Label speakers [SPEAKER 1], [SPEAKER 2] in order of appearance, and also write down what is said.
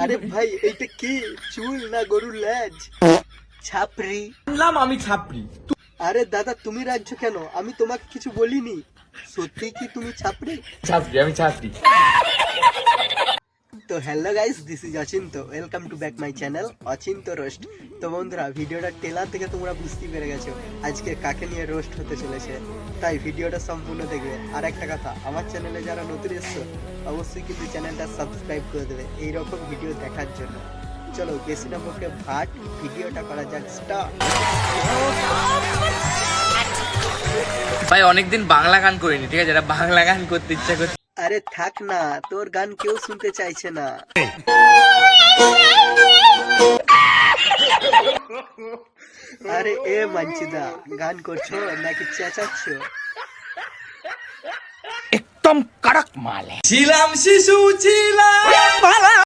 [SPEAKER 1] আরে ভাই এইটা কি? চুল না গরুর ল্যাজ ছাপরি
[SPEAKER 2] নাম আমি ছাপরি
[SPEAKER 1] আরে দাদা তুমি রাজ্য কেন? আমি তোমাকে কিছু বলিনি। সত্যি কি তুমি ছাপরি
[SPEAKER 2] ছাপরি আমি ছাপরি
[SPEAKER 1] তো hello guys this is Achinta welcome to back my channel Achinta roast তো বন্ধুরা, ভিডিওটা টেলার থেকে তোমরা বুঝতে পেরে গেছো, আজকে কাকে নিয়ে রোস্ট হতে চলেছে। তাই ভিডিওটা সম্পূর্ণ দেখবে। আর একটা কথা, আমার চ্যানেলে যারা নতুন এসছো, অবশ্যই কিন্তু চ্যানেলটা সাবস্ক্রাইব করে দেবে, এইরকম ভিডিও দেখার জন্য। চলো বেশি না বকে ভাট ভিডিওটা করা যাক স্টার্ট
[SPEAKER 3] ভাই, অনেকদিন বাংলা গান করিনি, ঠিক আছে? এটা বাংলা গান করতে ইচ্ছা করছে
[SPEAKER 1] আরে থাক না তোর গান কেউ শুনতে চাইছে না। আরে এ মানচিদা গান করছ নাকি চেঁচাচ্ছ?
[SPEAKER 3] একদম কড়ক মাল।
[SPEAKER 2] ছিলাম শিশু ছিলাম